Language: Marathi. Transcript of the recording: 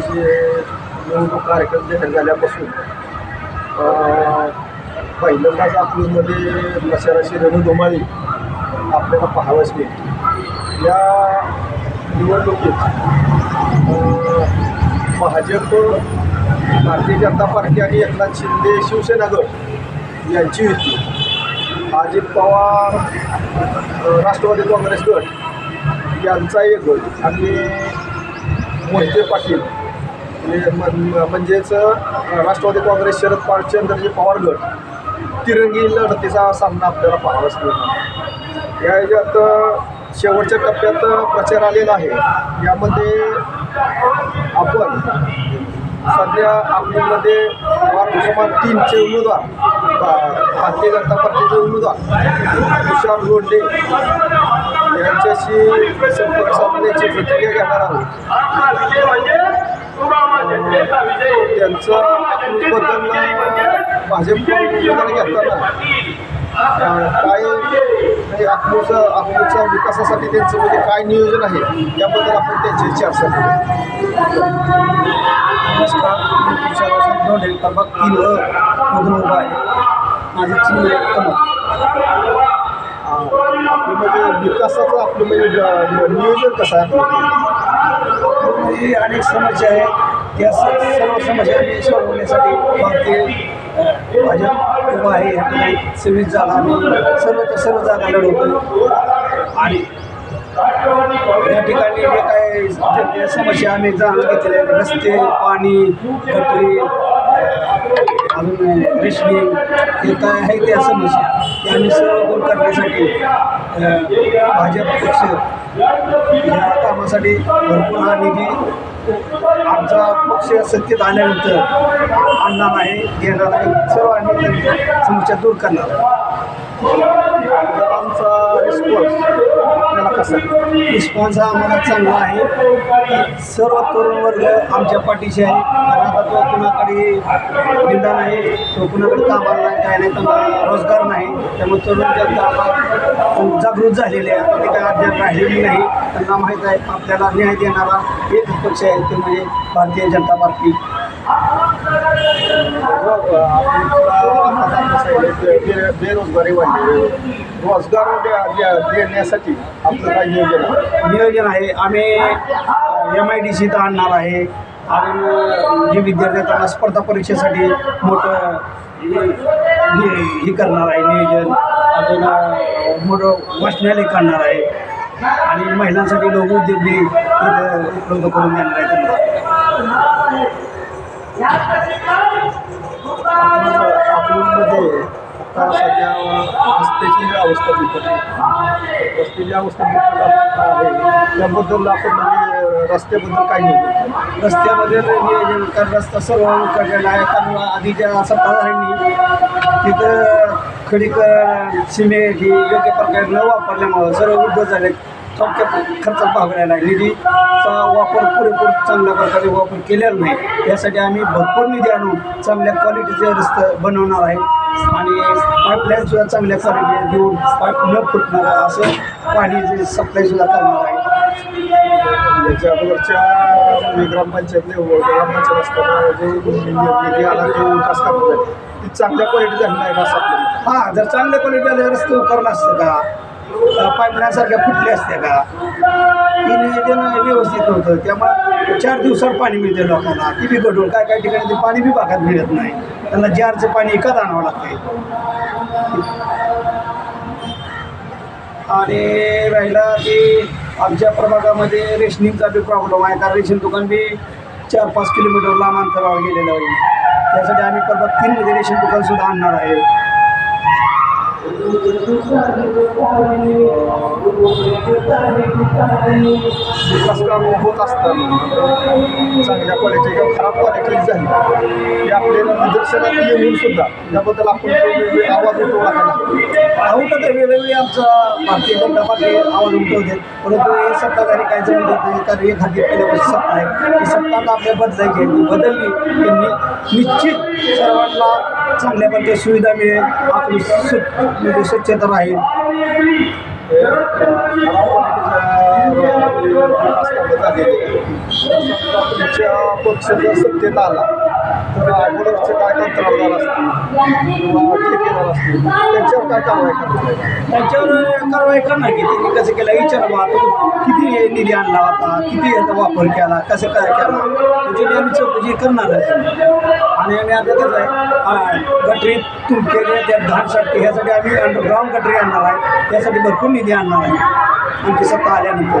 जे निवडणूक कार्यक्रम जाहीर झाल्यापासून पहिल्यांदाच अकलूजमध्ये लशाराशी रणधुमाळी आपल्याला पाहावयास मिळते. या निवडणुकीत भाजप भारतीय जनता पार्टी आणि एकनाथ शिंदे शिवसेना गट यांची युती. अजित पवार राष्ट्रवादी काँग्रेस गट यांचा एक गट आणि मोहिते पाटील म्हणजेच राष्ट्रवादी काँग्रेस शरद पवार चंद्रजी पवार गट तिरंगी लढतीचा सामना आपल्याला पाहावाच मिळणार या याच्यात शेवटच्या टप्प्यात प्रचार आलेला आहे. यामध्ये आपण सध्या आपल्यामध्ये वार्ड क्रमांक तीनचे उमेदवार भारतीय जनता पार्टीचे उमेदवार तुषार गोंडे यांच्याशी संपर्क साधण्याची प्रतिक्रिया घेणार आहोत. त्यांचं अकलूजबद्दल भाजप घेताना काय म्हणजे अकलूज अकलूजच्या विकासासाठी त्यांचं म्हणजे काय नियोजन आहे याबद्दल आपण त्यांची चर्चा करू. नमस्कार मी तुषार धोंडे तीन मधून उभा आहे माझी चिन्ह आहे आपलं म्हणजे विकासाचं आपलं म्हणजे नियोजन कसं आहे? ही अनेक समस्या आहे या स- सर्व समस्या मी सोडवण्यासाठी भारतीय भाजप उभा आहे. या ठिकाणी सव्वीस जागा आम्ही सर्वच्या सर्व जागा लढवतो. आणि या ठिकाणी जे काय समस्या आम्ही जाणून घेतल्या रस्ते पाणी गटरी अजून रेशनिंग हे काय आहे त्या समस्या त्या आम्ही सर्व दूर करण्यासाठी भाजप पक्ष या कामासाठी भरपूर हा निधी आमचा पक्ष सत्तेत आल्यानंतर आणणार आहे घेणार आहे. सर्व आम्ही समस्या दूर करणार आमचा रिस्पॉन्स आपल्याला कसा रिस्पॉन्स हा आम्हाला चांगला आहे. सर्व तरुण वर्ग आमच्या पाठीशी आहे. तो कुणाकडे निंदा नाही तो कुणाकडे कामाला नाही काय नाही त्यांना रोजगार नाही. त्यामुळे तरुण जनता जागृत झालेली आहे. आता ते काय अद्याप राहिलेली नाही. त्यांना माहीत आहे आपल्याला न्याय देणारा एक पक्ष आहे ते म्हणजे भारतीय जनता पार्टी. बे- बेरोजगारी वाढली रोजगार देण्यासाठी आपलं काय नियोजन आहे? नियोजन आहे आम्ही एम आय डी सीत आणणार आहे. आणि जे विद्यार्थी त्यांना स्पर्धा परीक्षेसाठी मोठं हे हे- हे करणार आहे नियोजन. अजून मोठं वाचनालय करणार आहे. आणि महिलांसाठी लोक उद्योग बी उपलब्ध करून देणार आहे त्यांना. आपल्यामध्ये आता सध्या रस्त्याची अवस्था बिकट आहे. रस्त्याची अवस्था बिकट आहे. त्याबद्दल आपण रस्त्याबद्दल काही नाही रस्त्यामध्ये कारण रस्ता सर्व उकडलेला आहे कारण आधीच्या सत्ताधाऱ्यांनी तिथं खडीकर सिमेंट ही योग्य प्रकारे न वापरल्यामुळं सर्व उद्योग झाले. थोडक्या खर्चात भागलेला आहे निधीचा वापर पुरेपूर चांगल्या प्रकारे वापर केलेला नाही. यासाठी आम्ही भरपूर निधी आणून चांगल्या क्वालिटीचे रस्ते बनवणार आहे. आणि पाईपलाईनसुद्धा चांगल्या क्वालिटी देऊन पाईप न फुटणार असं पाणी सप्लायसुद्धा करणार आहे. याच्या अगोदरच्या ग्रामपंचायतने ग्रामपंचायत असताना जो निधी आला तो विकास कामं ती चांगल्या क्वालिटी झाली नाही का असं आपल्याला हां जर चांगल्या क्वालिटीवाले रस्ते उकारला असतं का? पाईपलाईनसारख्या फुटल्या असते का? ती नियोजन व्यवस्थित नव्हतं. त्यामुळे चार दिवसात पाणी मिळते लोकांना. ती बी घडून काय काय ठिकाणी ते पाणी बी भागात मिळत नाही. त्यांना जारचं पाणी विकत आणावं लागते आणि राहिला की आमच्या प्रभागामध्ये रेशनिंगचा बी प्रॉब्लेम आहे. कारण रेशन दुकान बी चार पाच किलोमीटर लांब अंतरावर गेलेलं आहे. त्यासाठी आम्ही प्रभाग तीनमध्ये रेशन दुकानसुद्धा आणणार आहे. विकास कामं होत असताना चांगल्या क्वालिटी किंवा खराब क्वालिटी झाली. हे आपल्याला निदर्शनात येऊन सुद्धा याबद्दल आपण वेगवेगळे आवाज उठवू लागला नाही तर वेळोवेळी आमचा भारतीय जनता पार्टी आवाज उठवते परंतु हे सत्ताधारी काय जमून देत कारण हे खाती पहिल्यापासून सत्ता आहे. ही सत्ता तर आपल्या बदलायची आहे. बदलली. की निश्चित सर्वांना चांगल्या प्रकारे सुविधा मिळेल. आपली स्वच्छ म्हणजे स्वच्छता राहील. तुमच्या पक्ष जर सत्तेत आला. तर अगोदरचे काय कंत्राटदार असतील किंवा ठेकेदार असतील त्यांच्यावर काय कारवाई करणार आहे? त्यांच्यावर कारवाई करणार की त्यांनी कसं केलं? विचारावा तो किती निधी आणला होता? किती याचा वापर केला? कसं काय केला? त्याची आम्ही चौकशी करणारच आणि आम्ही आता कसं आहे गटरी तुमकेले त्या धानसाठी ह्यासाठी आम्ही अंडरग्राऊंड गटरी आणणार आहे. त्यासाठी भरपूर निधी आणणार आहे. आमची सत्ता आल्यानंतर.